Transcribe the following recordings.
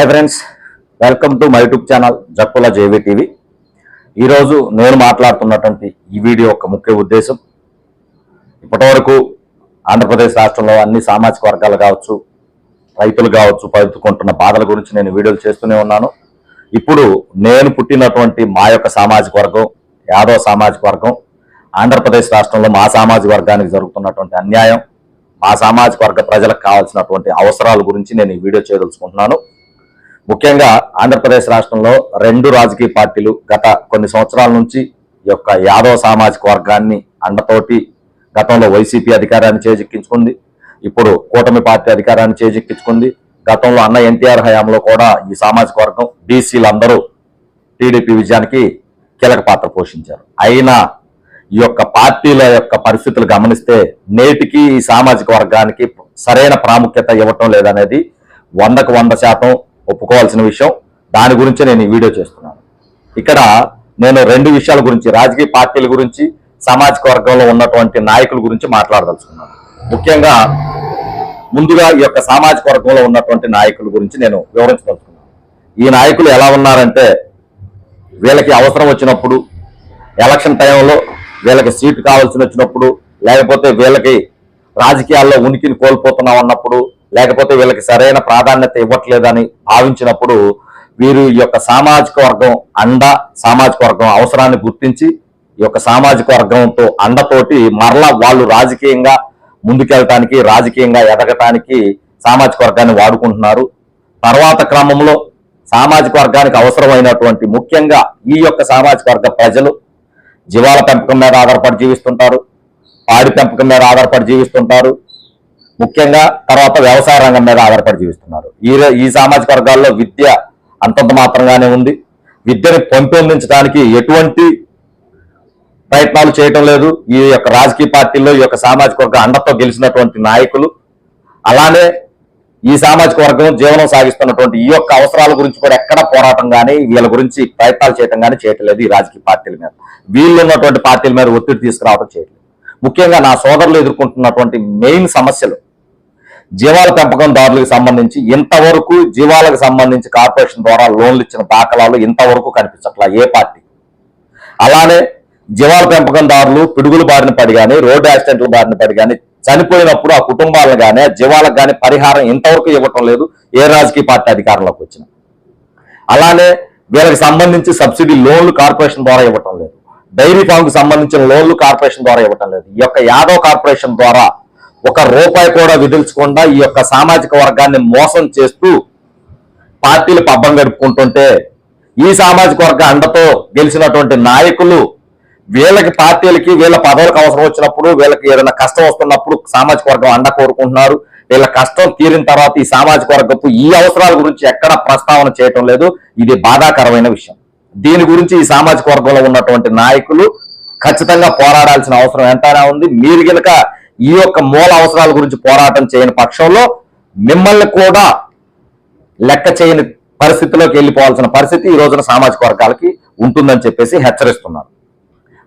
Hi friends welcome to my YouTube channel Jakkula JV TV ఈరోజు నేను మాట్లాడుతున్నటువంటి ఈ వీడియో యొక్క ముఖ్య ఉద్దేశం ఇప్పటివరకు ఆంధ్రప్రదేశ్ రాష్ట్రంలో అన్ని సామాజిక వర్గాలు కావచ్చు రైతులు కావచ్చు పదుకుంటున్న బాధల గురించి నేను వీడియోలు చేస్తూనే ఉన్నాను. ఇప్పుడు నేను పుట్టినటువంటి మా యొక్క సామాజిక వర్గం యాదవ సామాజిక వర్గం ఆంధ్రప్రదేశ్ రాష్ట్రంలో మా సామాజిక వర్గానికి జరుగుతున్నటువంటి అన్యాయం మా సామాజిక వర్గ ప్రజలకు కావాల్సినటువంటి అవసరాల గురించి నేను ఈ వీడియో చేయదలుచుకుంటున్నాను. ముఖ్యంగా ఆంధ్రప్రదేశ్ రాష్ట్రంలో రెండు రాజకీయ పార్టీలు గత కొన్ని సంవత్సరాల నుంచి ఈ యొక్క యాదవ సామాజిక వర్గాన్ని అండతోటి గతంలో వైసీపీ అధికారాన్ని చేజిక్కించుకుంది. ఇప్పుడు కూటమి పార్టీ అధికారాన్ని చేజిక్కించుకుంది. గతంలో అన్న ఎన్టీఆర్ హయాంలో కూడా ఈ సామాజిక వర్గం బీసీలందరూ టీడీపీ విజయానికి కీలక పాత్ర పోషించారు. అయినా ఈ యొక్క పార్టీల యొక్క పరిస్థితులు గమనిస్తే నేటికి ఈ సామాజిక వర్గానికి సరైన ప్రాముఖ్యత ఇవ్వటం లేదనేది వందకు వంద శాతం ఒప్పుకోవాల్సిన విషయం. దాని గురించే నేను ఈ వీడియో చేస్తున్నాను. ఇక్కడ నేను రెండు విషయాల గురించి రాజకీయ పార్టీల గురించి సామాజిక వర్గంలో ఉన్నటువంటి నాయకుల గురించి మాట్లాడదలుచుకున్నాను. ముఖ్యంగా ముందుగా ఈ యొక్క సామాజిక వర్గంలో ఉన్నటువంటి నాయకుల గురించి నేను వివరించదలుచుకున్నాను. ఈ నాయకులు ఎలా ఉన్నారంటే వీళ్ళకి అవసరం వచ్చినప్పుడు ఎలక్షన్ టైంలో వీళ్ళకి సీటు కావాల్సి వచ్చినప్పుడు లేకపోతే వీళ్ళకి రాజకీయాల్లో ఉనికిని కోల్పోతున్నాం అన్నప్పుడు లేకపోతే వీళ్ళకి సరైన ప్రాధాన్యత ఇవ్వట్లేదని భావించినప్పుడు వీరు ఈ యొక్క సామాజిక వర్గం అండ సామాజిక వర్గం అవసరాన్ని గుర్తించి ఈ యొక్క సామాజిక వర్గంతో అండతోటి మరలా వాళ్ళు రాజకీయంగా ముందుకెళ్ళటానికి రాజకీయంగా ఎదగటానికి సామాజిక వర్గాన్ని వాడుకుంటున్నారు. తర్వాత క్రమంలో సామాజిక వర్గానికి అవసరమైనటువంటి ముఖ్యంగా ఈ యొక్క సామాజిక వర్గ ప్రజలు జీవాల పెంపకం మీద ఆధారపడి జీవిస్తుంటారు పాడి పెంపకం మీద ఆధారపడి జీవిస్తుంటారు ముఖ్యంగా తర్వాత వ్యవసాయ రంగం మీద ఆధారపడి జీవిస్తున్నారు. ఈ ఈ సామాజిక వర్గాల్లో విద్య అంతంత మాత్రంగానే ఉంది. విద్యను పెంపొందించడానికి ఎటువంటి ప్రయత్నాలు చేయటం లేదు. ఈ యొక్క రాజకీయ పార్టీల్లో ఈ యొక్క సామాజిక వర్గ అండతో గెలిచినటువంటి నాయకులు అలానే ఈ సామాజిక వర్గం జీవనం సాగిస్తున్నటువంటి ఈ యొక్క అవసరాల గురించి కూడా ఎక్కడ పోరాటం కానీ వీళ్ళ గురించి ప్రయత్నాలు చేయటం కానీ చేయట్లేదు ఈ రాజకీయ పార్టీల మీద. వీళ్ళు ఉన్నటువంటి పార్టీల మీద ఒత్తిడి తీసుకురావడం చేయట్లేదు. ముఖ్యంగా నా సోదరులు ఎదుర్కొంటున్నటువంటి మెయిన్ సమస్యలు జీవాల పెంపకందారులకు సంబంధించి ఇంతవరకు జీవాలకు సంబంధించి కార్పొరేషన్ ద్వారా లోన్లు ఇచ్చిన దాఖలాలు ఇంతవరకు కనిపించట్లా ఏ పార్టీ? అలానే జీవాల పెంపకందారులు పిడుగుల బారిన పడి కానీ రోడ్డు యాక్సిడెంట్ల బారిన పడి కానీ చనిపోయినప్పుడు ఆ కుటుంబాలను కానీ జీవాలకు కానీ పరిహారం ఇంతవరకు ఇవ్వటం లేదు ఏ రాజకీయ పార్టీ అధికారంలోకి వచ్చిన. అలానే వీళ్ళకి సంబంధించి సబ్సిడీ లోన్లు కార్పొరేషన్ ద్వారా ఇవ్వటం లేదు. డైరీ ఫామ్కి సంబంధించిన లోన్లు కార్పొరేషన్ ద్వారా ఇవ్వటం లేదు. ఈ యొక్క యాదవ్ కార్పొరేషన్ ద్వారా ఒక రూపాయి కూడా విధించకుండా ఈ యొక్క సామాజిక వర్గాన్ని మోసం చేస్తూ పార్టీలు పబ్బం గడుపుకుంటుంటే ఈ సామాజిక వర్గ అండతో గెలిచినటువంటి నాయకులు వీళ్ళకి పార్టీలకి వీళ్ళ పదవులకు అవసరం వచ్చినప్పుడు వీళ్ళకి ఏదైనా కష్టం వస్తున్నప్పుడు సామాజిక వర్గం అండ కోరుకుంటున్నారు. వీళ్ళ కష్టం తీరిన తర్వాత ఈ సామాజిక వర్గపు ఈ అవసరాల గురించి ఎక్కడ ప్రస్తావన చేయటం లేదు. ఇది బాధాకరమైన విషయం. దీని గురించి ఈ సామాజిక వర్గంలో ఉన్నటువంటి నాయకులు ఖచ్చితంగా పోరాడాల్సిన అవసరం ఎంతైనా ఉంది. మీరు గనక ఈ యొక్క మూల అవసరాల గురించి పోరాటం చేయని పక్షంలో మిమ్మల్ని కూడా లెక్క చేయని పరిస్థితిలోకి వెళ్ళిపోవాల్సిన పరిస్థితి ఈ రోజున సామాజిక వర్గాలకి ఉంటుందని చెప్పేసి హెచ్చరిస్తున్నారు.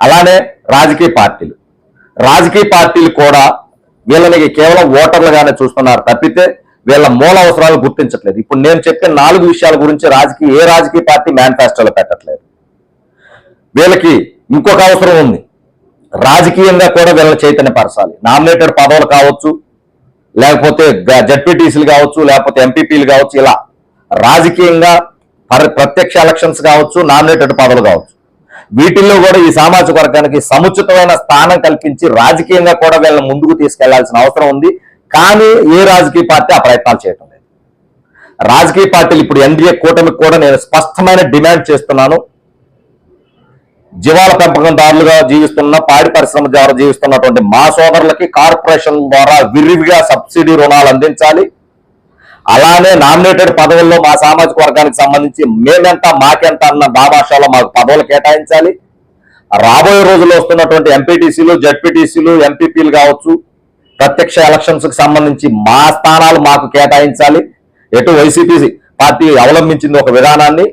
అలానే రాజకీయ పార్టీలు. రాజకీయ పార్టీలు కూడా వీళ్ళని కేవలం ఓటర్లుగానే చూస్తున్నారు తప్పితే వీళ్ళ మూల అవసరాలు గుర్తించట్లేదు. ఇప్పుడు నేను చెప్పిన నాలుగు విషయాల గురించి రాజకీయ ఏ రాజకీయ పార్టీ మేనిఫెస్టోలో పెట్టట్లేదు. వీళ్ళకి ఇంకొక అవసరం ఉంది. రాజకీయంగా కూడా వీళ్ళని చైతన్యపరచాలి. నామినేటెడ్ పదవులు కావచ్చు లేకపోతే జడ్పీటీసీలు కావచ్చు లేకపోతే ఎంపీపీలు కావచ్చు ఇలా రాజకీయంగా పర- ప్రత్యక్ష ఎలక్షన్స్ కావచ్చు నామినేటెడ్ పదవులు కావచ్చు. వీటిల్లో కూడా ఈ సామాజిక వర్గానికి సముచితమైన స్థానం కల్పించి రాజకీయంగా కూడా వీళ్ళని ముందుకు తీసుకెళ్ళాల్సిన అవసరం ఉంది. కానీ ఏ రాజకీయ పార్టీ ఆ ప్రయత్నాలు చేయటం లేదు. రాజకీయ పార్టీలు ఇప్పుడు ఎన్డీఏ కూటమికి కూడా నేను స్పష్టమైన డిమాండ్ చేస్తున్నాను. జీవాల పెంపకందారులుగా జీవిస్తున్న పాడి పరిశ్రమ ద్వారా జీవిస్తున్నటువంటి మా సోదరులకి కార్పొరేషన్ ద్వారా విరివిగా సబ్సిడీ రుణాలు అందించాలి. అలానే నామినేటెడ్ పదవుల్లో మా సామాజిక వర్గానికి సంబంధించి మేమెంత మాకెంత అన్న భాషలో మాకు పదవులు కేటాయించాలి. రాబోయే రోజుల్లో వస్తున్నటువంటి ఎంపీటీసీలు జడ్పీటీసీలు ఎంపీపీలు కావచ్చు ప్రత్యక్ష ఎలక్షన్స్కి సంబంధించి మా స్థానాలు మాకు కేటాయించాలి. ఎటు వైసీపీ పార్టీ అవలంబించింది ఒక విధానాన్ని.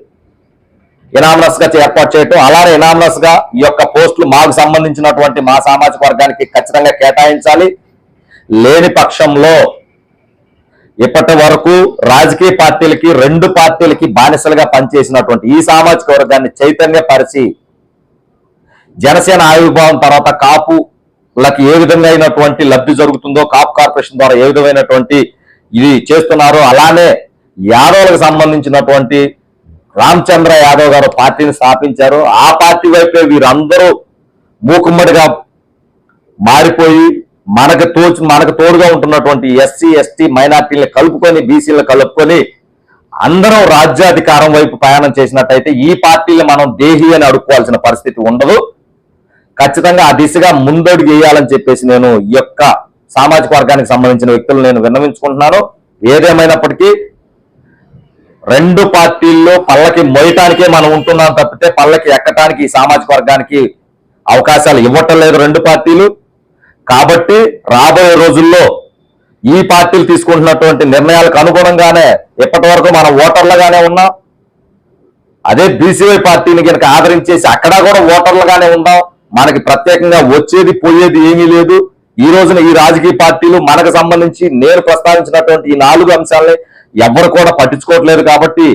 ఇనామరస్గా ఏర్పాటు చేయటం అలానే ఇనామరస్గా ఈ యొక్క పోస్టులు మాకు సంబంధించినటువంటి మా సామాజిక వర్గానికి ఖచ్చితంగా కేటాయించాలి. లేని పక్షంలో ఇప్పటి వరకు రాజకీయ పార్టీలకి రెండు పార్టీలకి బానిసలుగా పనిచేసినటువంటి ఈ సామాజిక వర్గాన్ని చైతన్యపరిచి జనసేన ఆవిర్భావం తర్వాత కాపులకి ఏ విధంగా అయినటువంటి లబ్ధి జరుగుతుందో కాపు కార్పొరేషన్ ద్వారా ఏ విధమైనటువంటి ఇది చేస్తున్నారో అలానే యాదవులకు సంబంధించినటువంటి రామచంద్ర యాదవ్ గారు పార్టీని స్థాపించారు. ఆ పార్టీ వైపే వీరందరూ మూకుమ్మడిగా మారిపోయి మనకు తోచి మనకు తోడుగా ఉంటున్నటువంటి ఎస్సీ ఎస్టీ మైనార్టీలను కలుపుకొని బీసీలను కలుపుకొని అందరం రాజ్యాధికారం వైపు ప్రయాణం చేసినట్టయితే ఈ పార్టీలు మనం దేహి అని అడుక్కోవాల్సిన పరిస్థితి ఉండదు. ఖచ్చితంగా ఆ దిశగా ముందడుగు వేయాలని చెప్పేసి నేను ఈ యొక్క సామాజిక వర్గానికి సంబంధించిన వ్యక్తులు నేను విన్నవించుకుంటున్నాను. ఏదేమైనప్పటికీ రెండు పార్టీల్లో పల్లకి మొయటానికే మనం ఉంటున్నాం తప్పితే పల్లకి ఎక్కటానికి ఈ సామాజిక వర్గానికి అవకాశాలు ఇవ్వటం లేదు రెండు పార్టీలు. కాబట్టి రాబోయే రోజుల్లో ఈ పార్టీలు తీసుకుంటున్నటువంటి నిర్ణయాలకు అనుగుణంగానే ఇప్పటి వరకు మనం ఓటర్లుగానే ఉన్నాం. అదే బీసీవై పార్టీని కనుక ఆదరించేసి అక్కడ కూడా ఓటర్లుగానే ఉన్నాం మనకి ప్రత్యేకంగా వచ్చేది పోయేది ఏమీ లేదు. ఈ రోజున ఈ రాజకీయ పార్టీలు మనకు సంబంధించి నేను ప్రస్తావించినటువంటి ఈ నాలుగు అంశాలని ఎవరు కూడా పట్టించుకోవట్లేదు కాబట్టి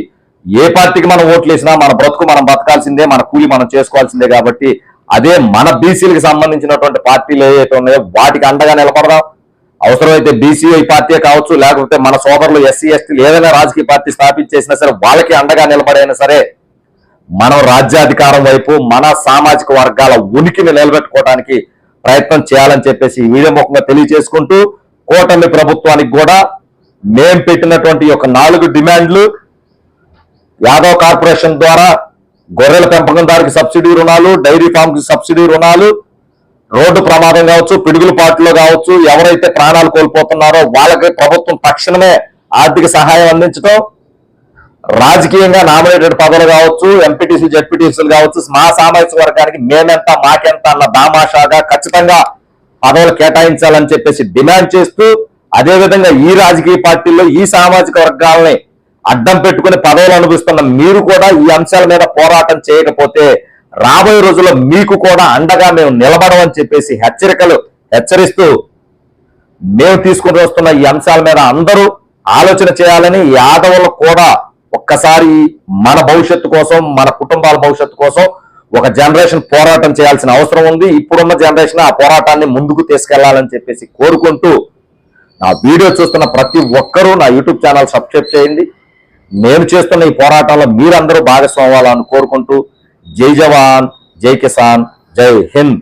ఏ పార్టీకి మనం ఓట్లు వేసినా మన బ్రతుకు మనం బతకాల్సిందే మన కూలి మనం చేసుకోవాల్సిందే కాబట్టి అదే మన బీసీలకు సంబంధించినటువంటి పార్టీలు ఏవైతే ఉన్నాయో వాటికి అండగా నిలబడదాం. అవసరమైతే బీసీఐ పార్టీ కావచ్చు లేకపోతే మన సోదరులు ఎస్సీ ఎస్టీలు ఏదైనా రాజకీయ పార్టీ స్థాపించేసినా సరే వాళ్ళకి అండగా నిలబడైనా సరే మనం రాజ్యాధికారం వైపు మన సామాజిక వర్గాల ఉనికిని నిలబెట్టుకోవడానికి ప్రయత్నం చేయాలని చెప్పేసి వీడియో ముఖంగా తెలియజేసుకుంటూ కూటమి ప్రభుత్వానికి కూడా మేం పెట్టినటువంటి యొక్క నాలుగు డిమాండ్లు యాదవ్ కార్పొరేషన్ ద్వారా గొర్రెల పెంపకందారికి సబ్సిడీ రుణాలు డైరీ ఫామ్కి సబ్సిడీ రుణాలు రోడ్డు ప్రమాదం కావచ్చు పిడుగుల పాటలో కావచ్చు ఎవరైతే ప్రాణాలు కోల్పోతున్నారో వాళ్ళకి ప్రభుత్వం తక్షణమే ఆర్థిక సహాయం అందించడం రాజకీయంగా నామినేటెడ్ పదవులు కావచ్చు ఎంపీటీసీ జడ్పీటీసీలు కావచ్చు మా సామాజిక వర్గానికి మేమెంత మాకెంత అన్న దామాషాగా ఖచ్చితంగా పదవులు కేటాయించాలని చెప్పేసి డిమాండ్ చేస్తూ అదేవిధంగా ఈ రాజకీయ పార్టీల్లో ఈ సామాజిక వర్గాలని అడ్డం పెట్టుకుని పదవులు అనుభవిస్తున్న మీరు కూడా ఈ అంశాల మీద పోరాటం చేయకపోతే రాబోయే రోజుల్లో మీకు కూడా అండగా మేము నిలబడమని చెప్పేసి హెచ్చరికలు హెచ్చరిస్తూ మేము తీసుకుని వస్తున్న ఈ అంశాల మీద అందరూ ఆలోచన చేయాలని యాదవులు కూడా ఒక్కసారి మన భవిష్యత్తు కోసం మన కుటుంబాల భవిష్యత్తు కోసం ఒక జనరేషన్ పోరాటం చేయాల్సిన అవసరం ఉంది. ఇప్పుడున్న జనరేషన్ ఆ పోరాటాన్ని ముందుకు తీసుకెళ్ళాలని చెప్పేసి కోరుకుంటూ నా వీడియో చూస్తున్న ప్రతి ఒక్కరూ నా యూట్యూబ్ ఛానల్ సబ్స్క్రైబ్ చేయండి. నేను చేస్తున్న ఈ పోరాటంలో మీరందరూ భాగస్వామ్యాలని కోరుకుంటూ జై జవాన్ జై కిసాన్ జై హింద్.